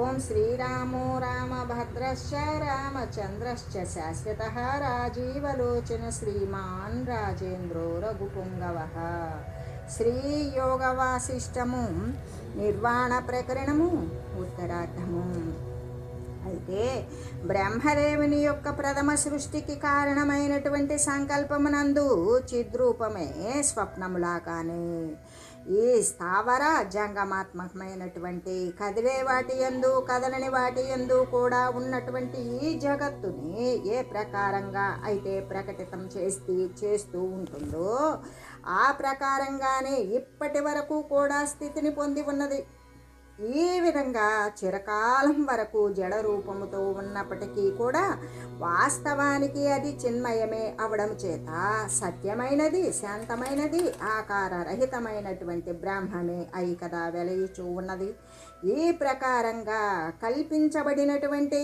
ఓం శ్రీరామో రామభద్రశ్చ రామచంద్రశ్చ శాశ్వత రాజీవలోచన శ్రీమాన్ రాజేంద్రో రఘుపుంగవ. శ్రీయోగవాసిష్టము నిర్వాణ ప్రకరణము ఉత్తరార్థము. అయితే బ్రహ్మదేవుని యొక్క ప్రథమ సృష్టికి కారణమైనటువంటి సంకల్పమునందు చిద్రూపమే స్వప్నములాగానే స్థావర జంగమాత్మకమైనటువంటి కదిలే వాటి ఎందు కదలని వాటి ఎందు కూడా ఉన్నటువంటి ఈ జగత్తుని ఏ ప్రకారంగా అయితే ప్రకటితం చేస్తూ చేస్తూ ఉంటుందో ఆ ప్రకారంగానే ఇప్పటి వరకు కూడా స్థితిని పొంది ఉన్నది. ఈ విధంగా చిరకాలం వరకు జడ రూపముతో ఉన్నప్పటికీ కూడా వాస్తవానికి అది చిన్మయమే అవడం చేత సత్యమైనది శాంతమైనది ఆకారరహితమైనటువంటి బ్రాహ్మమే అయి కదా వెలయిచూ ఉన్నది. ఈ ప్రకారంగా కల్పించబడినటువంటి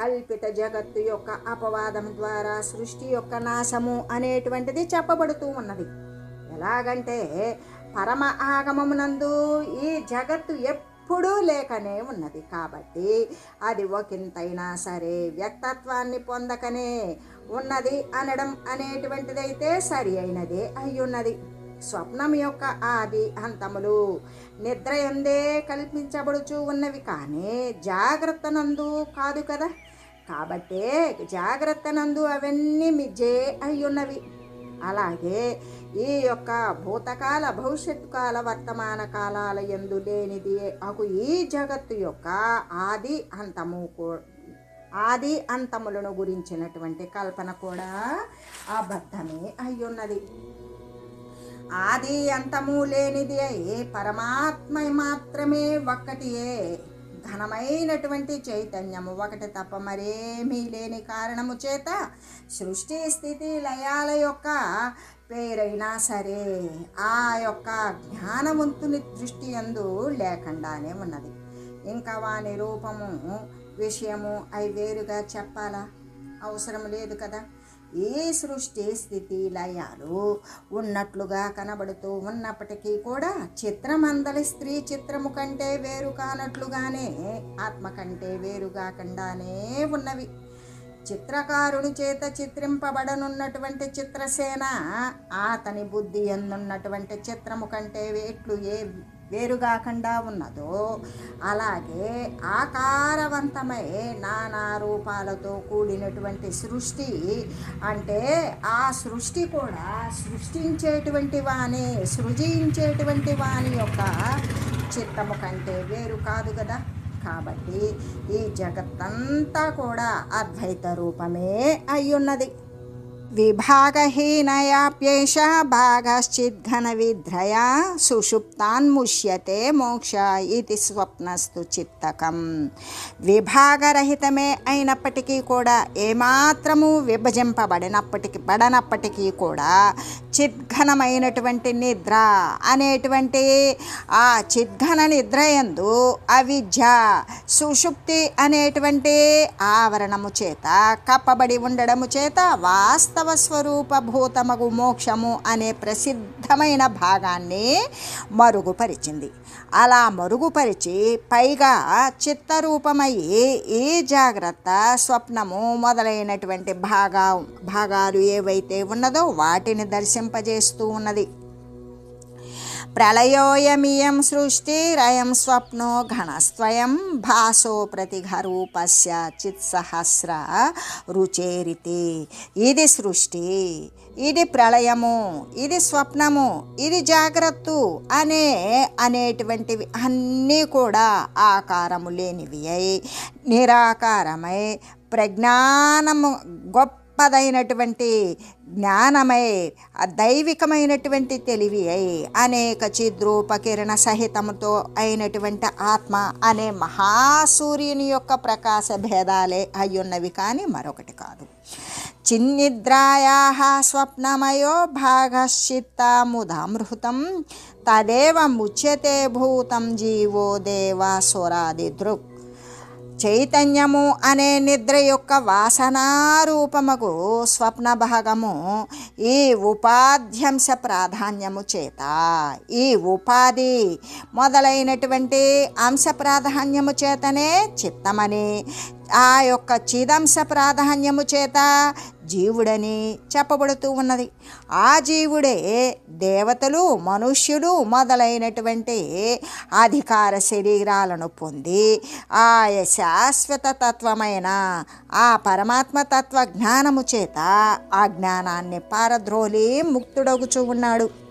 కల్పిత జగత్తు యొక్క అపవాదం ద్వారా సృష్టి యొక్క నాశము అనేటువంటిది చెప్పబడుతూ ఉన్నది. ఎలాగంటే పరమ ఆగమమునందు ఈ జగత్తు ఎప్పుడు ఎప్పుడూ లేకనే ఉన్నది. కాబట్టి అది ఒకంతైనా సరే వ్యక్తత్వాన్ని పొందకనే ఉన్నది అనడం అనేటువంటిదైతే సరి అయినదే అయ్యున్నది. స్వప్నం యొక్క ఆది అంతములు నిద్ర ఎందే కల్పించబడుచు ఉన్నవి కానీ జాగ్రత్త నందు కాదు కదా. కాబట్టే జాగ్రత్త నందు అవన్నీ మిజ్జే అయ్యున్నవి. అలాగే ఈ యొక్క భూతకాల భవిష్యత్ కాల వర్తమాన కాలాల ఎందు లేనిది అగు ఈ జగత్తు యొక్క ఆది అంతము ఆది అంతములను గురించినటువంటి కల్పన కూడా అబద్ధమే అయ్యున్నది. ఆది అంతము లేనిది అయి పరమాత్మ మాత్రమే ఒక్కటియే ఘనమైనటువంటి చైతన్యము ఒకటి తప్ప మరేమీ లేని కారణము చేత సృష్టి స్థితి లయాల యొక్క పేరైనా సరే ఆ యొక్క జ్ఞానవంతుని దృష్టి ఎందు లేకుండానే ఉన్నది. ఇంకా వాని రూపము విషయము అవి వేరుగా చెప్పాలా? అవసరం లేదు కదా. ఏ సృష్టి స్థితి లయాలు ఉన్నట్లుగా కనబడుతూ ఉన్నప్పటికీ కూడా చిత్రమందలి స్త్రీ చిత్రము కంటే వేరు కానట్లుగానే ఆత్మ కంటే వేరుగా కండానే ఉన్నవి. చిత్రకారుని చేత చిత్రింపబడనున్నటువంటి చిత్రసేన అతని బుద్ధి ఎందున్నటువంటి చిత్రము కంటే ఎట్లు ఏ వేరుగాకుండా ఉన్నదో అలాగే ఆకారవంతమై నానా రూపాలతో కూడినటువంటి సృష్టి అంటే ఆ సృష్టి కూడా సృష్టించేటువంటి వాణి సృజించేటువంటి వాని యొక్క చిత్తము కంటే వేరు కాదు కదా. కాబట్టి ఈ జగత్తంతా కూడా అద్వైత రూపమే అయ్యున్నది. విభాగహీనయాప్యేష భాగశ్చిద్ఘన విధ్రయా సుషుప్తాన్ముష్యతే మోక్ష ఇది స్వప్నస్తు చిత్తకం విభాగరహితమే అయినప్పటికీ కూడా ఏమాత్రము విభజింపబడినప్పటికీ పడనప్పటికీ కూడా చిద్ఘనమైనటువంటి నిద్ర అనేటువంటి ఆ చిద్ఘన నిద్ర ఎందు అవిద్య సుషుప్తి అనేటువంటి ఆవరణము చేత కప్పబడి ఉండడము చేత వాస్తవ స్వరూపభూతమగు మోక్షము అనే ప్రసిద్ధమైన భాగాన్ని మరుగుపరిచింది. అలా మరుగుపరిచి పైగా చిత్తరూపమయ్యి ఈ జాగ్రత్త స్వప్నము మొదలైనటువంటి భాగా భాగాలు ఏవైతే ఉన్నదో వాటిని దర్శింపజేస్తూ ఉన్నది. ప్రళయోయమియం సృష్టిరయం స్వప్నో ఘనస్వయం భాసో ప్రతిఘరూపస్య చిత్సహస్ర రుచేరితి ఇది సృష్టి ఇది ప్రళయము ఇది స్వప్నము ఇది జాగ్రత్త అనే అనేటువంటివి అన్నీ కూడా ఆకారము లేనివి అయి నిరాకారమై ప్రజ్ఞానము గొప్ప గొప్పదైనటువంటి జ్ఞానమై దైవికమైనటువంటి తెలివి అయి అనేక చిద్రూపకిరణ సహితముతో అయినటువంటి ఆత్మ అనే మహాసూర్యుని యొక్క ప్రకాశ భేదాలే అయ్యున్నవి కానీ మరొకటి కాదు. చిన్నిద్రాయా స్వప్నమయో భాగశ్చిత్తాముదామృతం తదేవ ముచ్యతే భూతం జీవో దేవాసురాది దృక్ చైతన్యము అనే నిద్ర యొక్క వాసనారూపముకు స్వప్న భాగము ఈ ఉపాధ్యంశ ప్రాధాన్యము చేత. ఈ ఉపాధి మొదలైనటువంటి అంశ ప్రాధాన్యము చేతనే చిత్తమని ఆ యొక్క చిదంశ ప్రాధాన్యము చేత జీవుడని చెప్పబడుతూ ఉన్నది. ఆ జీవుడే దేవతలు మనుష్యులు మొదలైనటువంటి అధికార శరీరాలను పొంది ఆ శాశ్వత తత్వమైన ఆ పరమాత్మ తత్వ జ్ఞానము చేత ఆ జ్ఞానాన్ని పారద్రోలి ముక్తుడగుచూ ఉన్నాడు.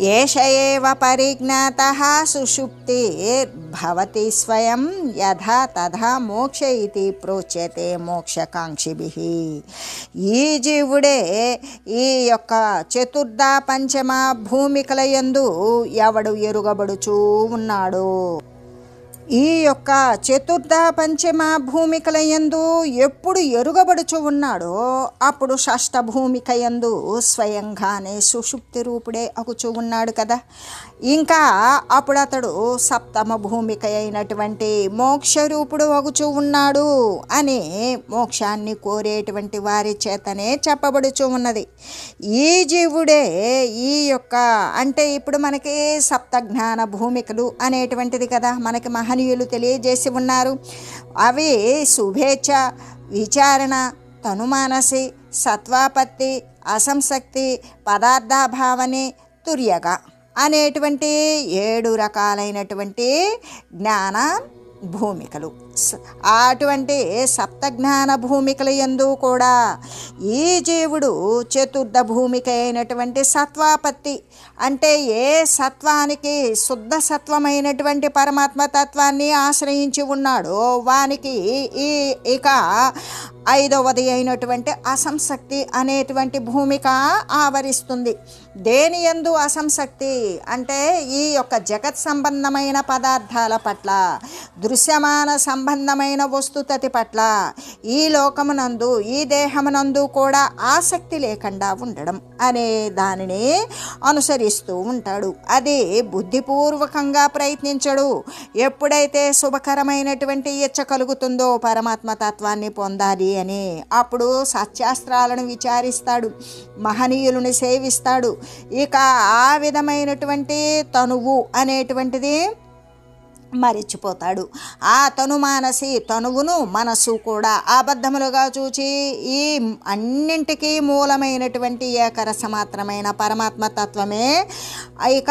ఏష ఏవ పరిజ్ఞాత సుషుప్తిర్భవతి స్వయం యథా తథా మోక్ష ఇది ప్రోచ్యతే మోక్షకాంక్షిభి ఈ జీవుడే ఈ యొక్క చతుర్థ పంచమ భూమికల యందు ఎవడు ఎరుగబడుచూ ఉన్నాడు? ఈ యొక్క చతుర్థ పంచమ భూమికల యందు ఎప్పుడు ఎరుగబడుచు ఉన్నాడో అప్పుడు షష్ఠ భూమిక యందు స్వయంగానే సుషుప్తి రూపుడే అగుచు ఉన్నాడు కదా. ఇంకా అప్పుడు అతడు సప్తమ భూమిక అయినటువంటి మోక్షరూపుడు రూపుడు ఉన్నాడు అని మోక్షాన్ని కోరేటువంటి వారి చేతనే చెప్పబడుచు ఉన్నది. ఈ జీవుడే ఈ యొక్క అంటే ఇప్పుడు మనకి సప్త జ్ఞాన భూమికలు అనేటువంటిది కదా మనకి మహనీయులు తెలియజేసి ఉన్నారు. అవి శుభేచ్ఛ విచారణ తనుమానసి సత్వాపత్తి అసంశక్తి పదార్థాభావని తుర్యగా. అనేటువంటి ఏడు రకాలైనటువంటి జ్ఞాన భూమికలు. అటువంటి సప్తజ్ఞాన భూమికల ఎందు కూడా ఈ జీవుడు చతుర్థ భూమిక అయినటువంటి సత్వాపత్తి అంటే ఏ సత్వానికి శుద్ధ సత్వమైనటువంటి పరమాత్మ తత్వాన్ని ఆశ్రయించి ఉన్నాడో వానికి ఈ ఇక ఐదవది అయినటువంటి అసంశక్తి అనేటువంటి భూమిక ఆవరిస్తుంది. దేని ఎందు అసంశక్తి అంటే ఈ యొక్క జగత్ సంబంధమైన పదార్థాల పట్ల దృశ్యమాన సంబంధమైన వస్తుతతి పట్ల ఈ లోకమునందు ఈ దేహమునందు కూడా ఆసక్తి లేకుండా ఉండడం అనే దానిని అనుసరిస్తూ ఉంటాడు. అది బుద్ధిపూర్వకంగా ప్రయత్నించడు. ఎప్పుడైతే శుభకరమైనటువంటి ఇచ్చ కలుగుతుందో పరమాత్మ తత్వాన్ని పొందాలి అని అప్పుడు సత్యాస్త్రాలను విచారిస్తాడు. మహనీయులను సేవిస్తాడు. ఇక ఆ విధమైనటువంటి తనువు అనేటువంటిది మరిచిపోతాడు. ఆ తను మానసి తనువును మనసు కూడా అబద్ధములుగా చూచి ఈ అన్నింటికీ మూలమైనటువంటి ఏకరస మాత్రమైన పరమాత్మ తత్వమే. ఇక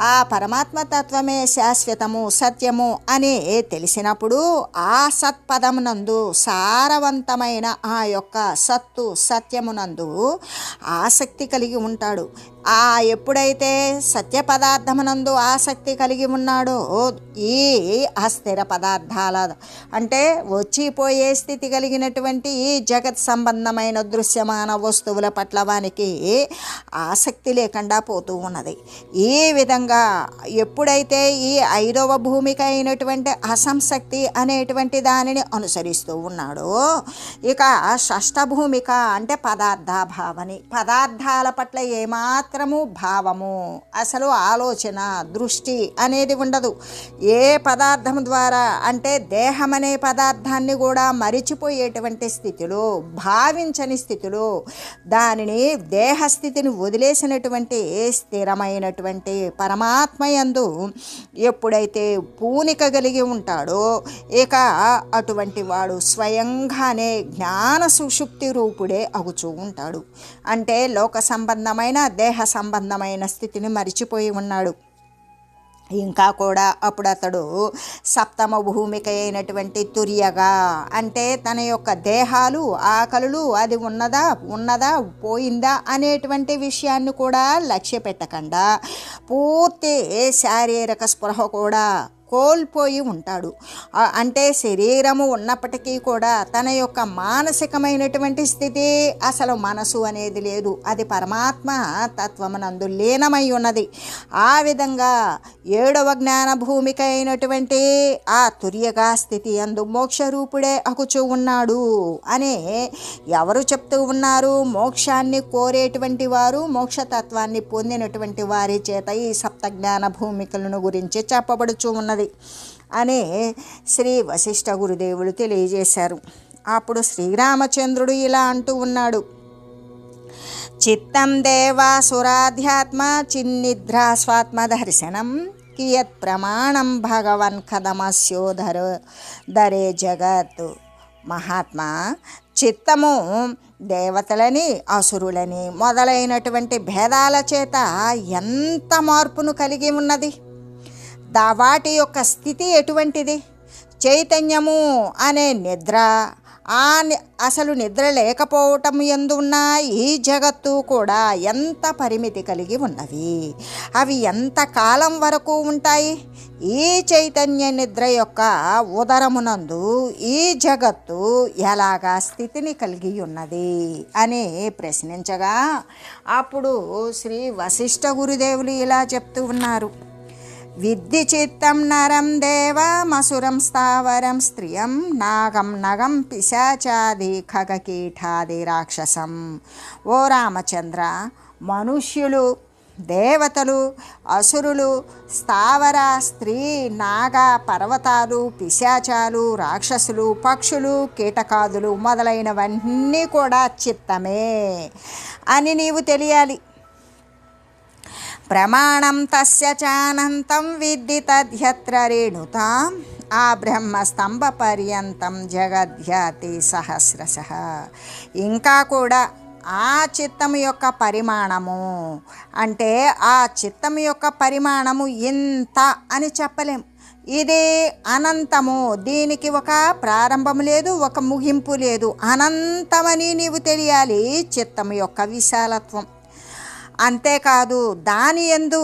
ఆ పరమాత్మ తత్వమే శాశ్వతము సత్యము అని తెలిసినప్పుడు ఆ సత్పదమునందు సారవంతమైన ఆ యొక్క సత్తు సత్యమునందు ఆసక్తి కలిగి ఉంటాడు. ఆ ఎప్పుడైతే సత్య పదార్థమునందు ఆసక్తి కలిగి ఉన్నాడో ఈ అస్థిర పదార్థాల అంటే వచ్చిపోయే స్థితి కలిగినటువంటి ఈ జగత్ సంబంధమైన దృశ్యమాన వస్తువుల పట్ల వానికి ఆసక్తి లేకుండా పోతూ ఉన్నది. ఈ విధంగా ఎప్పుడైతే ఈ ఐదవ భూమిక అయినటువంటి అసంశక్తి అనేటువంటి దానిని అనుసరిస్తూ ఉన్నాడో ఇక షష్ఠ భూమిక అంటే పదార్థభావని పదార్థాల పట్ల ఏమాత్రం మాత్రము భావము. అసలు ఆలోచన దృష్టి అనేది ఉండదు. ఏ పదార్థం ద్వారా అంటే దేహం అనే పదార్థాన్ని కూడా మరిచిపోయేటువంటి స్థితిలో భావించని స్థితిలో దానిని దేహస్థితిని వదిలేసినటువంటి స్థిరమైనటువంటి పరమాత్మయందు ఎప్పుడైతే పూనిక కలిగి ఉంటాడో ఇక అటువంటి వాడు స్వయంగానే జ్ఞాన సుషుప్తి రూపుడే అగుచూ ఉంటాడు. అంటే లోక సంబంధమైన దేహ సంబంధమైన స్థితిని మరిచిపోయి ఉన్నాడు. ఇంకా కూడా అప్పుడు అతడు సప్తమ భూమిక అయినటువంటి తుర్యగా అంటే తన యొక్క దేహాలు ఆకలులు అది ఉన్నదా ఉన్నదా పోయిందా అనేటువంటి విషయాన్ని కూడా లక్ష్య పెట్టకుండా పూర్తి శారీరక స్పృహ కూడా కోల్పోయి ఉంటాడు. అంటే శరీరము ఉన్నప్పటికీ కూడా తన యొక్క మానసికమైనటువంటి స్థితి అసలు మనసు అనేది లేదు. అది పరమాత్మ తత్వమునందు లీనమై ఉన్నది. ఆ విధంగా ఏడవ జ్ఞాన భూమిక అయినటువంటి ఆ తుర్యగా స్థితి అందు మోక్షరూపుడే అగుచూ ఉన్నాడు అనే ఎవరు చెప్తూ ఉన్నారు? మోక్షాన్ని కోరేటువంటి వారు మోక్షతత్వాన్ని పొందినటువంటి వారి చేత ఈ సప్త జ్ఞాన భూమికలను గురించి చెప్పబడుచు ఉన్నది. అని శ్రీ వశిష్ఠ గురుదేవులు తెలియజేశారు. అప్పుడు శ్రీరామచంద్రుడు ఇలా అంటూ ఉన్నాడు. చిత్తం దేవాసురాధ్యాత్మ చిన్నిద్రాస్వాత్మ దర్శనం కియత్ ప్రమాణం భగవన్ కథమస్యోధర దరే జగత్ మహాత్మా. చిత్తము దేవతలని అసురులని మొదలైనటువంటి భేదాల చేత ఎంత మార్పును కలిగి ఉన్నది? దా వాటి యొక్క స్థితి ఎటువంటిది? చైతన్యము అనే నిద్ర ఆ అసలు నిద్ర లేకపోవటం ఎందున్న ఈ జగత్తు కూడా ఎంత పరిమితి కలిగి ఉన్నవి? అవి ఎంత కాలం వరకు ఉంటాయి? ఈ చైతన్య నిద్ర యొక్క ఉదరమునందు ఈ జగత్తు ఎలాగా స్థితిని కలిగి ఉన్నది? అని ప్రశ్నించగా అప్పుడు శ్రీ వశిష్ఠ గురుదేవులు ఇలా చెప్తూ ఉన్నారు. విద్ది చిత్తం నరం దేవమసురం స్థావరం స్త్రియం నాగం నగం పిశాచాది ఖగకీఠాది రాక్షసం ఓ రామచంద్ర మనుష్యులు దేవతలు అసురులు స్థావర స్త్రీ నాగ పర్వతాలు పిశాచాలు రాక్షసులు పక్షులు కీటకాదులు మొదలైనవన్నీ కూడా చిత్తమే అని నీవు తెలియాలి. ప్రమాణం తస్య చానంతం విద్ది తద్యత్ర రేణుతాం. ఆ బ్రహ్మస్తంభ పర్యంతం జగధ్యాతి సహస్రశ. ఇంకా కూడా ఆ చిత్తం యొక్క పరిమాణము అంటే ఆ చిత్తం యొక్క పరిమాణము ఇంత అని చెప్పలేం. ఇది అనంతము. దీనికి ఒక ప్రారంభం లేదు ఒక ముగింపు లేదు. అనంతమని నీవు తెలియాలి చిత్తం యొక్క విశాలత్వం. అంతేకాదు దాని ఎందు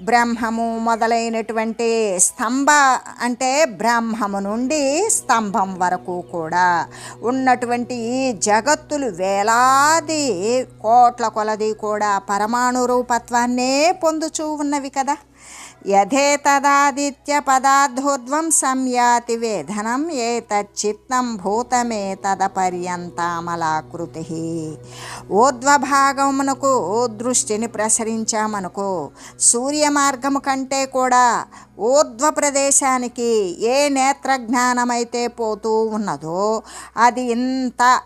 బ్రహ్మము మొదలైనటువంటి స్తంభ అంటే బ్రహ్మము నుండి స్తంభం వరకు కూడా ఉన్నటువంటి ఈ జగత్తులు వేలాది కోట్ల కొలది కూడా పరమాణు రూపత్వాన్నే పొందుచూ ఉన్నవి కదా. యథేతదాదిత్య సంయాతి వేధనం ఏతచ్చిత్తం భూతమే తదపర్యంతామలాకృతి ఊర్ధ్వభాగమునకు దృష్టిని ప్రసరించామనుకో సూర్యమార్గము కంటే కూడా ఊర్ధ్వ ప్రదేశానికి ఏ నేత్రజ్ఞానమైతే పోతూ ఉన్నదో అది ఇంత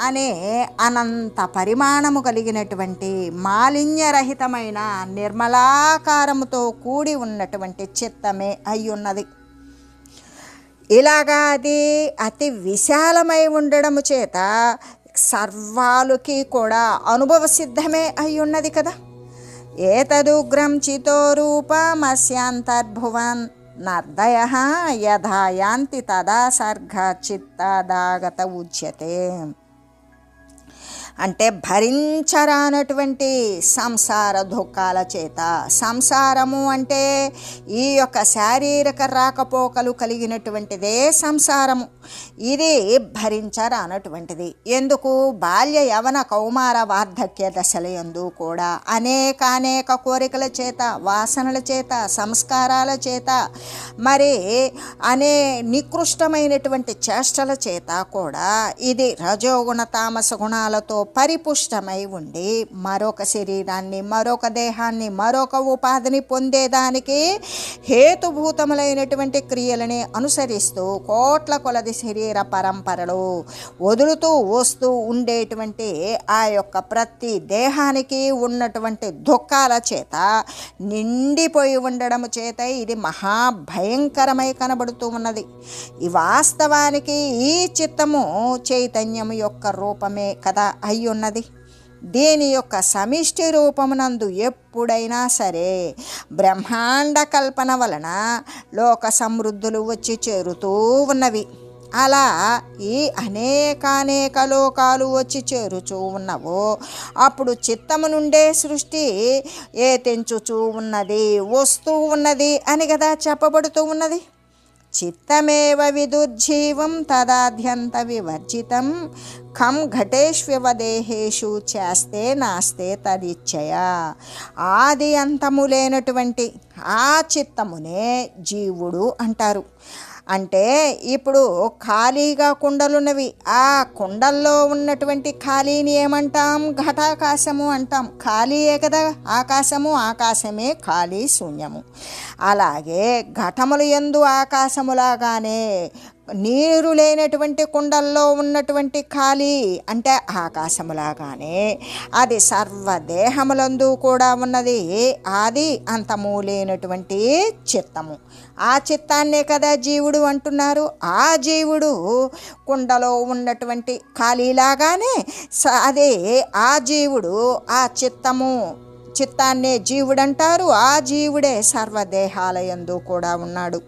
అనే అనంత పరిమాణము కలిగినటువంటి మాలిన్యరహితమైన నిర్మలాకారముతో కూడి ఉన్నటువంటి చిత్తమే అయ్యున్నది. ఇలాగా అది అతి విశాలమై ఉండడము చేత సర్వాలుకి కూడా అనుభవ సిద్ధమే అయ్యున్నది కదా. ఏతదుగ్రం చితో రూపమస్యాంతర్భువన్ నర్దయ యథాయాంతి తదా సర్గ చిత్తదాగత ఉచ్యతే. అంటే భరించరానటువంటి సంసార దుఃఖాల చేత. సంసారము అంటే ఈ యొక్క శారీరక రాకపోకలు కలిగినటువంటిదే సంసారము. ఇది భరించరానటువంటిది. ఎందుకు? బాల్య యవన కౌమార వార్ధక్య దశల యందు కూడా అనేక అనేక కోరికల చేత వాసనల చేత సంస్కారాల చేత మరి అనే నికృష్టమైనటువంటి చేష్టల చేత కూడా ఇది రజోగుణ తామస గుణాలతో పరిపుష్టమై ఉండి మరొక శరీరాన్ని మరొక దేహాన్ని మరొక ఉపాధిని పొందేదానికి హేతుభూతములైనటువంటి క్రియలని అనుసరిస్తూ కోట్ల కొలది శరీర పరంపరలు వదులుతూ వస్తూ ఉండేటువంటి ఆ యొక్క ప్రతి దేహానికి ఉన్నటువంటి దుఃఖాల చేత నిండిపోయి ఉండడం చేత ఇది భయంకరమై కనబడుతూ ఉన్నది. ఈ వాస్తవానికి ఈ చిత్తము చైతన్యం యొక్క రూపమే కదా అయి ఉన్నది. దీని యొక్క సమిష్టి రూపమునందు ఎప్పుడైనా సరే బ్రహ్మాండ కల్పన వలన లోక సమృద్ధులు వచ్చి చేరుతూ ఉన్నవి. అలా ఈ అనేకానేక లోకాలు వచ్చి చేరుచూ ఉన్నవో అప్పుడు చిత్తము నుండే సృష్టి ఏ తెంచుచూ ఉన్నది వస్తూ ఉన్నది అని కదా చెప్పబడుతూ ఉన్నది? చిత్తమేవ విదుర్జీవం తదాద్యంత వివర్జితం ఖం ఘటేష్వ్యవదేహేషు చేస్తే నాస్తే తదిచ్చయ ఆది అంతము లేనటువంటి ఆ చిత్తమునే జీవుడు అంటారు. అంటే ఇప్పుడు ఖాళీగా కుండలున్నవి. ఆ కుండల్లో ఉన్నటువంటి ఖాళీని ఏమంటాం? ఘటాకాశము అంటాం. ఖాళీయే కదా ఆకాశము. ఆకాశమే ఖాళీ శూన్యము. అలాగే ఘటములు ఎందు ఆకాశములాగానే నీరు లేనటువంటి కుండల్లో ఉన్నటువంటి ఖాళీ అంటే ఆకాశములాగానే అది సర్వదేహములందు కూడా ఉన్నది. ఆది అంతము లేనటువంటి చిత్తము. ఆ చిత్తాన్నే కదా జీవుడు అంటున్నారు. ఆ జీవుడు కుండలో ఉన్నటువంటి ఖాళీలాగానే స అదే ఆ జీవుడు ఆ చిత్తము చిత్తాన్నే జీవుడంటారు. ఆ జీవుడే సర్వదేహాలయందు కూడా ఉన్నాడు.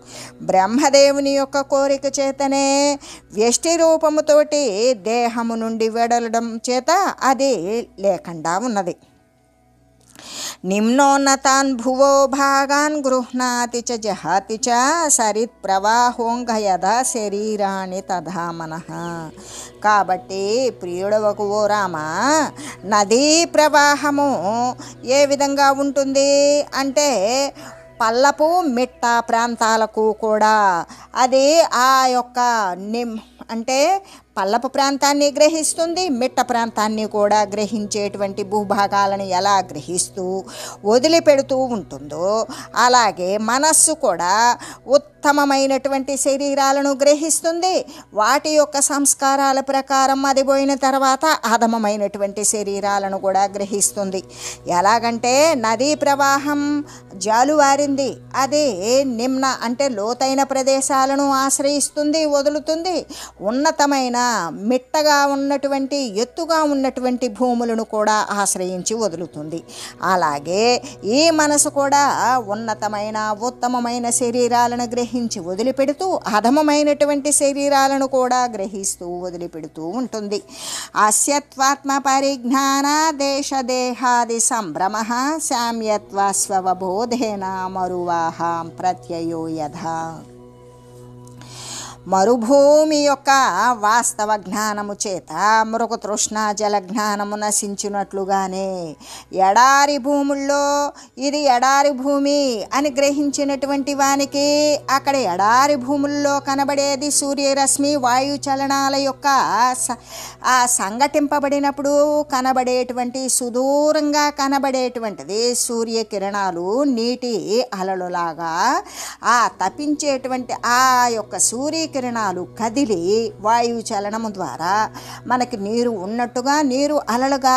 బ్రహ్మదేవుని యొక్క కోరిక చేతనే వ్యష్టి రూపముతోటి దేహము నుండి వెడలడం చేత అది లేకుండా ఉన్నది. నిమ్నోన్నతాన్ భువో భాగాన్ గృహ్ణాతి చ జహాతి చ సరిత్ ప్రవాహోంగ యథా శరీరాణి తథా మనః కాబట్టి ప్రియుడవకు ఓ రామ నదీ ప్రవాహము ఏ విధంగా ఉంటుంది అంటే పల్లపు మిట్ట ప్రాంతాలకు కూడా అది ఆ యొక్క నిమ్ అంటే పల్లపు ప్రాంతాన్ని గ్రహిస్తుంది మిట్ట ప్రాంతాన్ని కూడా గ్రహించేటువంటి భూభాగాలను ఎలా గ్రహిస్తూ వదిలిపెడుతూ ఉంటుందో అలాగే మనస్సు కూడా ఉత్ ఉత్తమమైనటువంటి శరీరాలను గ్రహిస్తుంది. వాటి యొక్క సంస్కారాల ప్రకారం అది పోయిన తర్వాత అధమమైనటువంటి శరీరాలను కూడా గ్రహిస్తుంది. ఎలాగంటే నదీ ప్రవాహం జాలువారింది. అది నిమ్న అంటే లోతైన ప్రదేశాలను ఆశ్రయిస్తుంది వదులుతుంది. ఉన్నతమైన మిట్టగా ఉన్నటువంటి ఎత్తుగా ఉన్నటువంటి భూములను కూడా ఆశ్రయించి వదులుతుంది. అలాగే ఈ మనసు కూడా ఉన్నతమైన ఉత్తమమైన శరీరాలను గ్రహించి వదిలిపెడుతూ అధమమైనటువంటి శరీరాలను కూడా గ్రహిస్తూ వదిలిపెడుతూ ఉంటుంది. అస్యత్వాత్మ పరిజ్ఞాన దేశదేహాది సంభ్రమ శామ్యత్వ స్వబోధేన మరువాహ ప్రత్యయో యథా. మరుభూమి యొక్క వాస్తవ జ్ఞానము చేత మరొక తృష్ణాజల జ్ఞానము నశించినట్లుగానే ఎడారి భూముల్లో ఇది ఎడారి భూమి అని గ్రహించినటువంటి వానికి అక్కడ ఎడారి భూముల్లో కనబడేది సూర్యరశ్మి వాయు చలనాల యొక్క స- ఆ సంఘటింపబడినప్పుడు కనబడేటువంటి సుదూరంగా కనబడేటువంటిది సూర్యకిరణాలు నీటి అలలులాగా ఆ తప్పించేటువంటి ఆ యొక్క కిరణాలు కదిలి వాయువు చలనము ద్వారా మనకి నీరు ఉన్నట్టుగా నీరు అలలుగా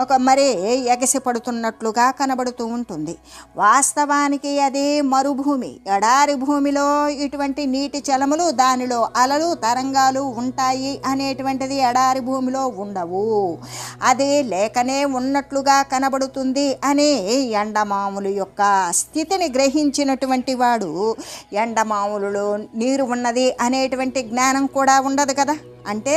ఒక మరే ఎగసి పడుతున్నట్లుగా కనబడుతూ ఉంటుంది. వాస్తవానికి అది మరుభూమి ఎడారి భూమిలో ఇటువంటి నీటి చలములు దానిలో అలలు తరంగాలు ఉంటాయి అనేటువంటిది ఎడారి భూమిలో ఉండవు. అది లేకనే ఉన్నట్లుగా కనబడుతుంది అని ఎండమాములు యొక్క స్థితిని గ్రహించినటువంటి వాడు ఎండమాములలో నీరు ఉన్నది అనేటువంటి జ్ఞానం కూడా ఉండదు కదా. అంటే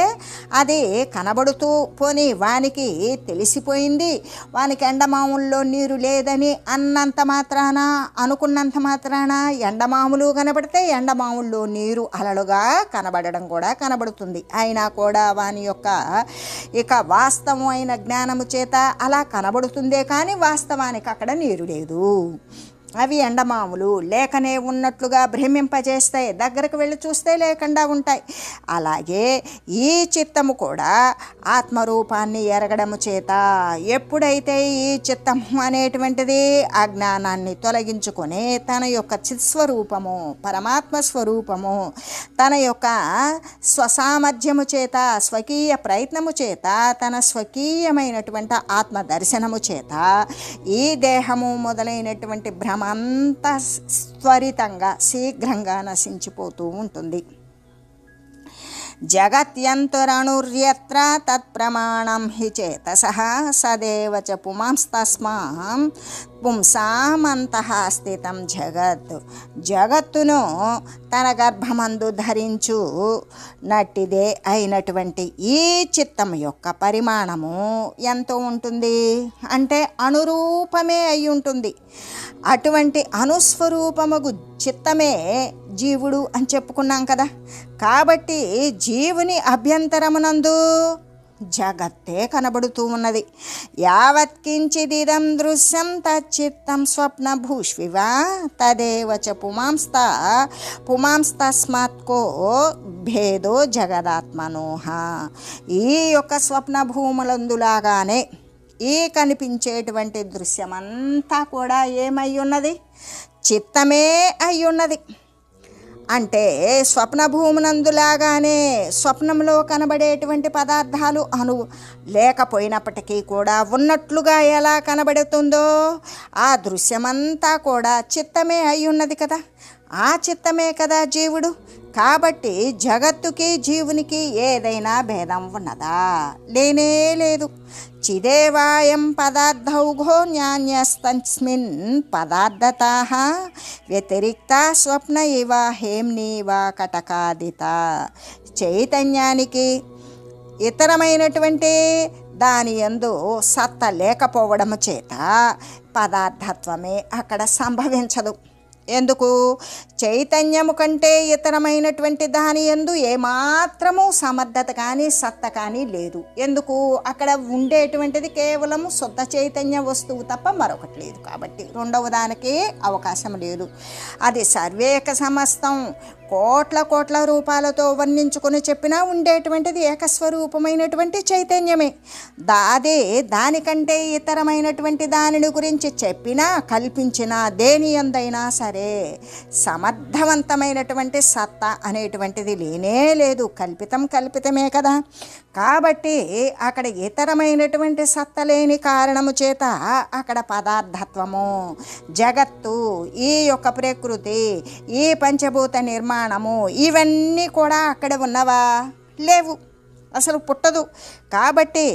అది కనబడుతూ పోని వానికి తెలిసిపోయింది. వానికి ఎండమాముల్లో నీరు లేదని అన్నంత మాత్రాన అనుకున్నంత మాత్రాన ఎండమాములు కనబడితే ఎండమాముల్లో నీరు అలలుగా కనబడడం కూడా కనబడుతుంది. అయినా కూడా వాని యొక్క ఇక వాస్తవమైన జ్ఞానము చేత అలా కనబడుతుందే కానీ వాస్తవానికి అక్కడ నీరు లేదు. అవి ఎండమాములు. లేకనే ఉన్నట్లుగా భ్రమింపజేస్తాయి దగ్గరకు వెళ్ళి చూస్తే లేకుండా ఉంటాయి. అలాగే ఈ చిత్తము కూడా ఆత్మరూపాన్ని ఎరగడము చేత. ఎప్పుడైతే ఈ చిత్తము అనేటువంటిది అజ్ఞానాన్ని తొలగించుకొని తన యొక్క చిత్స్వరూపము పరమాత్మ స్వరూపము తన యొక్క స్వసామర్థ్యము చేత స్వకీయ ప్రయత్నము చేత తన స్వకీయమైనటువంటి ఆత్మ దర్శనము చేత ఈ దేహము మొదలైనటువంటి భ్రమ భ్రమంతా త్వరితంగా శీఘ్రంగా నశించిపోతూ ఉంటుంది. జగత్యంతురణుర్యత్ర తత్ప్రమాణం హి చేతస సదేవ చ పుమాంస్తస్మాం పుంసామంతః స్థితం జగత్ జగత్తును తన గర్భమందు ధరించు నట్టిదే అయినటువంటి ఈ చిత్తం యొక్క పరిమాణము ఎంతో ఉంటుంది. అంటే అనురూపమే అయి ఉంటుంది. అటువంటి అనుస్వరూపముగు చిత్తమే జీవుడు అని చెప్పుకున్నాం కదా. కాబట్టి జీవుని అభ్యంతరమునందు జగత్తే కనబడుతూ ఉన్నది యావత్ కించిదిదం దృశ్యం తచ్చిత్తం స్వప్న భూష్వివ తదేవ చ పుమాంస్త పుమాంస్తస్మాత్కో భేదో జగదాత్మనోహ. ఈ యొక్క స్వప్న భూములందులాగానే ఈ కనిపించేటువంటి దృశ్యమంతా కూడా ఏమై ఉన్నది? చిత్తమే అయ్యున్నది. ఉన్నది అంటే స్వప్న భూమునందులాగానే స్వప్నంలో కనబడేటువంటి పదార్థాలు అను లేకపోయినప్పటికీ కూడా ఉన్నట్లుగా ఎలా కనబడుతుందో ఆ దృశ్యమంతా కూడా చిత్తమే అయి ఉన్నది కదా. ఆ చిత్తమే కదా జీవుడు. కాబట్టి జగత్తుకి జీవునికి ఏదైనా భేదం ఉన్నదా? లేనే లేదు. చిదేవాయం పదార్థౌఘో న్యాన్యస్తస్మిన్ పదార్థతా వ్యతిరిక్త స్వప్న ఇవ హేమ్నీవ కటకాదిత. చైతన్యానికి ఇతరమైనటువంటి దాని యందు సత్త లేకపోవడము చేత పదార్థత్వమే అక్కడ సంభవించదు. ఎందుకు? చైతన్యము కంటే ఇతరమైనటువంటి దాని ఎందు ఏమాత్రము సమర్థత కానీ సత్త కానీ లేదు. ఎందుకు? అక్కడ ఉండేటువంటిది కేవలం శుద్ధ చైతన్య వస్తువు తప్ప మరొకటి లేదు. కాబట్టి రెండవ దానికి అవకాశం లేదు. అది సర్వేక సమస్తం. కోట్ల కోట్ల రూపాలతో వర్ణించుకొని చెప్పినా ఉండేటువంటిది ఏకస్వరూపమైనటువంటి చైతన్యమే. దాదే దానికంటే ఇతరమైనటువంటి దానిని గురించి చెప్పినా కల్పించినా దేని ఎందైనా సరే సమర్థవంతమైనటువంటి సత్తా అనేటువంటిది లేనే లేదు. కల్పితం కల్పితమే కదా. కాబట్టి అక్కడ ఇతరమైనటువంటి సత్త లేని కారణము చేత అక్కడ పదార్థత్వము జగత్తు ఈ యొక్క ప్రకృతి ఈ పంచభూత నిర్మాణము ఇవన్నీ కూడా అక్కడ ఉన్నవా? లేవు. అసలు పుట్టదు. కాబట్టి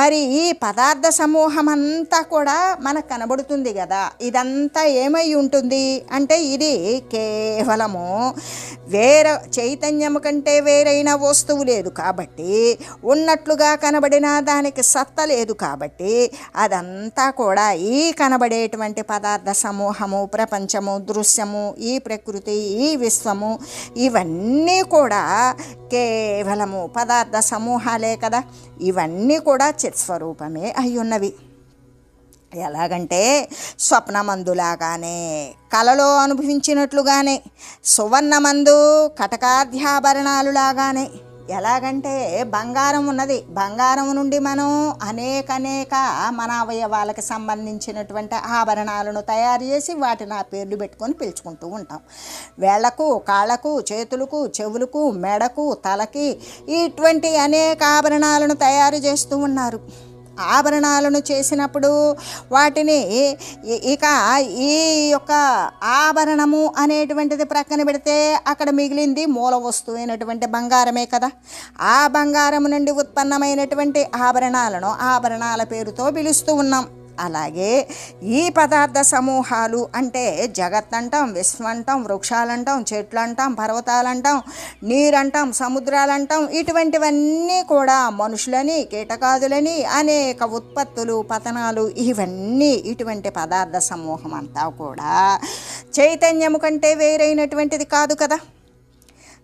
మరి ఈ పదార్థ సమూహం అంతా కూడా మనకు కనబడుతుంది కదా. ఇదంతా ఏమై ఉంటుంది? అంటే ఇది కేవలము వేరే చైతన్యము కంటే వేరైన వస్తువు లేదు కాబట్టి ఉన్నట్లుగా కనబడిన దానికి సత్త లేదు కాబట్టి అదంతా కూడా ఈ కనబడేటువంటి పదార్థ సమూహము ప్రపంచము దృశ్యము ఈ ప్రకృతి ఈ విశ్వము ఇవన్నీ కూడా కేవలము పదార్థ సమూహాలే కదా. ఇవన్నీ కూడా చిత్స్వరూపమే అయి ఉన్నవి ఎలాగంటే స్వప్నమందులాగానే కలలో అనుభవించినట్లుగానే సువర్ణమందు కటకాధ్యాభరణాలులాగానే ఎలాగంటే బంగారం ఉన్నది. బంగారం నుండి మనం అనేక అనేక మన అవయవాలకు సంబంధించినటువంటి ఆభరణాలను తయారు చేసి వాటిని ఆ పేర్లు పెట్టుకొని పిలుచుకుంటూ ఉంటాం. వేళ్ళకు కాళ్ళకు చేతులకు చెవులకు మెడకు తలకి ఇటువంటి అనేక ఆభరణాలను తయారు చేస్తూ ఉన్నారు. ఆభరణాలను చేసినప్పుడు వాటిని ఇక ఈ యొక్క ఆభరణము అనేటువంటిది ప్రక్కన పెడితే అక్కడ మిగిలింది మూల వస్తువు అయినటువంటి బంగారమే కదా. ఆ బంగారం నుండి ఉత్పన్నమైనటువంటి ఆభరణాలను ఆభరణాల పేరుతో పిలుస్తూ ఉన్నాం. అలాగే ఈ పదార్థ సమూహాలు అంటే జగత్ అంటాం విశ్వం అంటాం వృక్షాలంటాం చెట్లంటాం పర్వతాలంటాం నీరంటాం సముద్రాలంటాం ఇటువంటివన్నీ కూడా మనుషులని కీటకాదులని అనేక ఉత్పత్తులు పతనాలు ఇవన్నీ ఇటువంటి పదార్థ సమూహం అంతా కూడా చైతన్యము కంటే వేరైనటువంటిది కాదు కదా.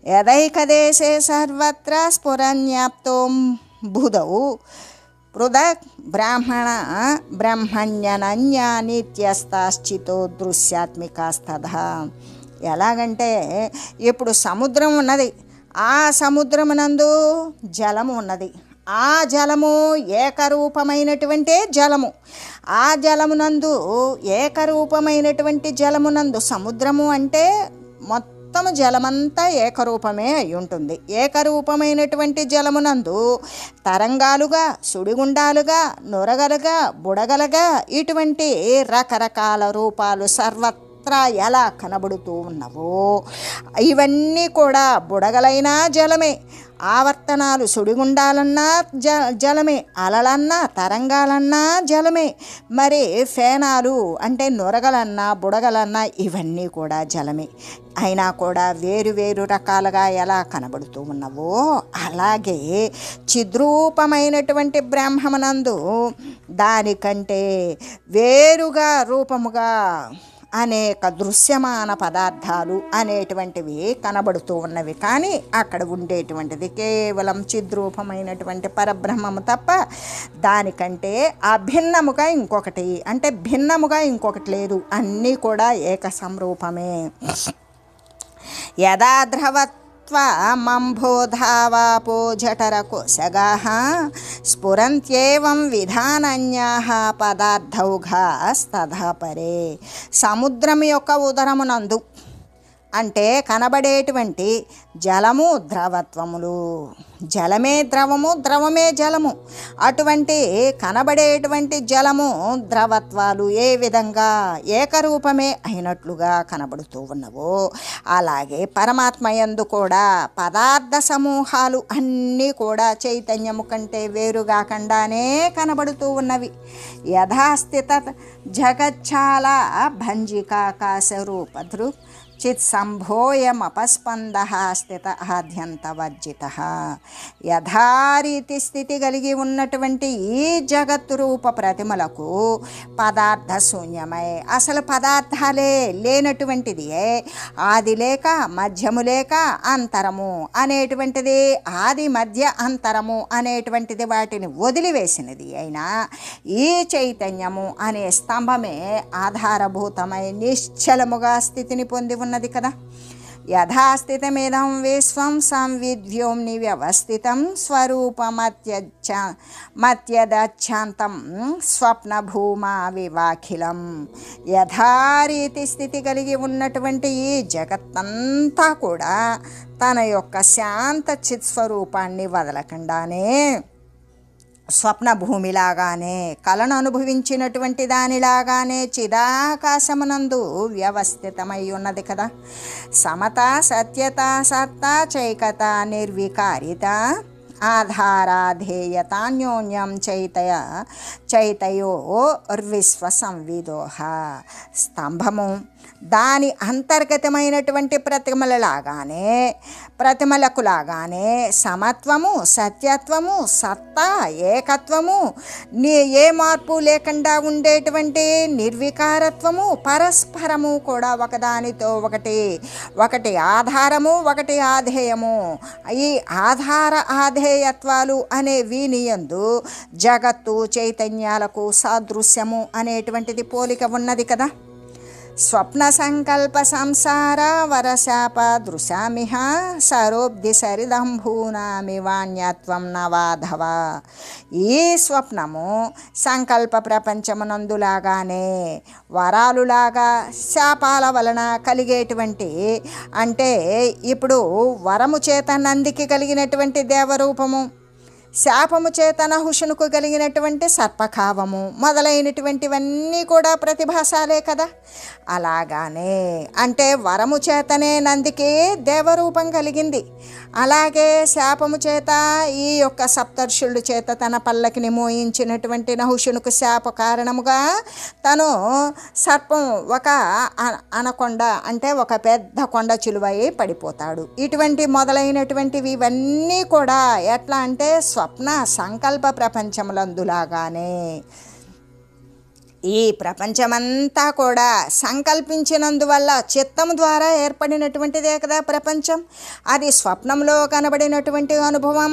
యదైకదేశే సర్వత్ర స్ఫురన్యాప్తోం బుధౌ. పృథక్ బ్రాహ్మణ బ్రహ్మణ్యనన్య నిత్యస్తాశ్చితో దృశ్యాత్మికాస్తథ ఎలాగంటే ఇప్పుడు సముద్రం ఉన్నది. ఆ సముద్రమునందు జలము ఉన్నది. ఆ జలము ఏకరూపమైనటువంటి జలము. ఆ జలమునందు ఏకరూపమైనటువంటి జలమునందు సముద్రము అంటే మొత్తం మొత్తం జలమంతా ఏకరూపమే అయి ఉంటుంది ఏకరూపమైనటువంటి జలమునందు తరంగాలుగా సుడిగుండాలుగా నొరగలుగా బుడగలుగా ఇటువంటి రకరకాల రూపాలు సర్వత్ర ఎలా కనబడుతూ ఉన్నవో ఇవన్నీ కూడా బుడగలైన జలమే. ఆవర్తనాలు సుడిగుండాలన్నా జ జలమే. అలలన్నా తరంగాలన్నా జలమే. మరి ఫేనాలు అంటే నొరగలన్నా బుడగలన్నా ఇవన్నీ కూడా జలమే. అయినా కూడా వేరు వేరు రకాలుగా ఎలా కనబడుతూ ఉన్నవో అలాగే చిద్రూపమైనటువంటి బ్రహ్మనందు దానికంటే వేరుగా రూపముగా అనేక దృశ్యమాన పదార్థాలు అనేటువంటివి కనబడుతూ ఉన్నవి. కానీ అక్కడ ఉండేటువంటిది కేవలం చిద్రూపమైనటువంటి పరబ్రహ్మము తప్ప దానికంటే అభిన్నముగా ఇంకొకటి అంటే భిన్నముగా ఇంకొకటి లేదు. అన్నీ కూడా ఏక సంరూపమే యదా ద్రవత్వమంభోధావాపో జఠరకోశగా స్ఫురంత్యేవం విధానన్యాహ పదార్థౌఘాస్తథా పరే సముద్రం యొక్క ఉదరమునందు అంటే కనబడేటువంటి జలము ద్రవత్వములు. జలమే ద్రవము ద్రవమే జలము. అటువంటి కనబడేటువంటి జలము ద్రవత్వాలు ఏ విధంగా ఏకరూపమే అయినట్లుగా కనబడుతూ ఉన్నవో అలాగే పరమాత్మయందు కూడా పదార్థ సమూహాలు అన్నీ కూడా చైతన్యము కంటే వేరుగాకుండానే కనబడుతూ ఉన్నవి. యథాస్థిత జగచ్చాల భంజికాకాశ రూపధృ చిత్ సంభోయమపస్పంద స్థిత ఆద్యంతవర్జిత. యథారీతి స్థితి కలిగి ఉన్నటువంటి ఈ జగత్తు రూప ప్రతిమలకు పదార్థ శూన్యమై. అసలు పదార్థాలే లేనటువంటిది ఆది లేక మధ్యము లేక అంతరము అనేటువంటిది ఆది మధ్య అంతరము అనేటువంటిది వాటిని వదిలివేసినది. అయినా ఈ చైతన్యము అనే స్తంభమే ఆధారభూతమై నిశ్చలముగా స్థితిని పొంది ఉన్నది కదా. యథాస్థితమిదం విశ్వం సంవిధ్యోమ్ని వ్యవస్థితం స్వరూపమత్యచ్చ మత్యదచ్చాంతం స్వప్నభూమా వివాఖిలం యథారీతి స్థితి కలిగి ఉన్నటువంటి ఈ జగత్తంతా కూడా తన యొక్క శాంత చిత్స్వరూపాన్ని వదలకుండానే స్వప్న భూమిలాగానే కళను అనుభవించినటువంటి దానిలాగానే చిదాకాశమునందు వ్యవస్థితమై ఉన్నది కదా. సమత సత్యత సత్తా చైకత నిర్వికారిత ఆధారాధేయతాన్యోన్యం చైతయ చైతయో విశ్వ సంవిదోహ స్తంభము దాని అంతర్గతమైనటువంటి ప్రతిమలలాగానే ప్రతిమలకు లాగానే సమత్వము సత్యత్వము సత్తా ఏకత్వము నీ ఏ మార్పు లేకుండా ఉండేటువంటి నిర్వికారత్వము పరస్పరము కూడా ఒకదానితో ఒకటి ఒకటి ఆధారము ఒకటి ఆధేయము. ఈ ఆధార ఆధేయత్వాలు అనే వీనియందు జగత్తు చైతన్యాలకు సాదృశ్యము అనేటువంటిది పోలిక ఉన్నది కదా. స్వప్న సంకల్ప సంసార వరశాప దృశామిహ సరోబ్ది సరిదంభూనామివాణ్యత్వం నవాధవ ఈ స్వప్నము సంకల్ప ప్రపంచమునందులాగానే వరాలులాగా శాపాల వలన కలిగేటువంటి అంటే ఇప్పుడు వరము చేత నందికి కలిగినటువంటి దేవరూపము. శాపము చేత నహుషునుకు కలిగినటువంటి సర్పకావము మొదలైనటువంటివన్నీ కూడా ప్రతిభాసాలే కదా. అలాగానే అంటే వరము చేతనే నందికి దేవరూపం కలిగింది. అలాగే శాపము చేత ఈ యొక్క సప్తర్షుల చేత తన పల్లకిని మోయించినటువంటి నహుషునుకు శాప కారణముగా తను సర్పం ఒక అనకొండ అంటే ఒక పెద్ద కొండ చిలువై పడిపోతాడు. ఇటువంటి మొదలైనటువంటివి ఇవన్నీ కూడా ఎట్లా అంటే స్వప్న సంకల్ప ప్రపంచములందులాగానే ఈ ప్రపంచమంతా కూడా సంకల్పించినందువల్ల చిత్తం ద్వారా ఏర్పడినటువంటిదే కదా ప్రపంచం. అది స్వప్నంలో కనబడినటువంటి అనుభవం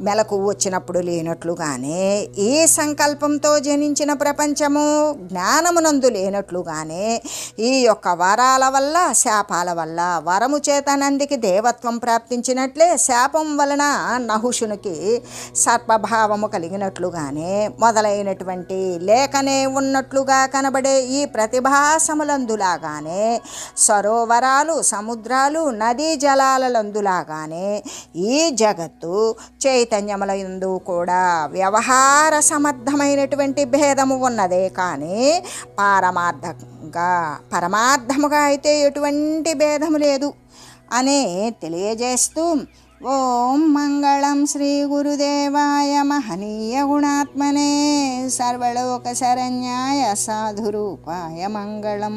మెలకు వచ్చినప్పుడు లేనట్లుగానే ఈ సంకల్పంతో జనించిన ప్రపంచము జ్ఞానమునందు లేనట్లుగానే ఈ యొక్క వరాల వల్ల శాపాల వల్ల వరము చేత నందికి దేవత్వం ప్రాప్తించినట్లే శాపం వలన నహుషునికి సర్పభావము కలిగినట్లుగానే మొదలైనటువంటి లేఖనే ఉన్నట్లుగా కనబడే ఈ ప్రతిభాసములందులాగానే సరోవరాలు సముద్రాలు నదీ జలాలలందులాగానే ఈ జగత్తు చైతన్యములందు కూడా వ్యవహార సమర్థమైనటువంటి భేదము ఉన్నదే కానీ పారమార్థంగా పరమార్థముగా అయితే ఎటువంటి భేదము లేదు అని తెలియజేస్తూ ఓం మంగళం శ్రీ గురుదేవాయ మహనీయ గుణాత్మనే సర్వలోక శరణ్యాయ సాధురూపాయ మంగళం.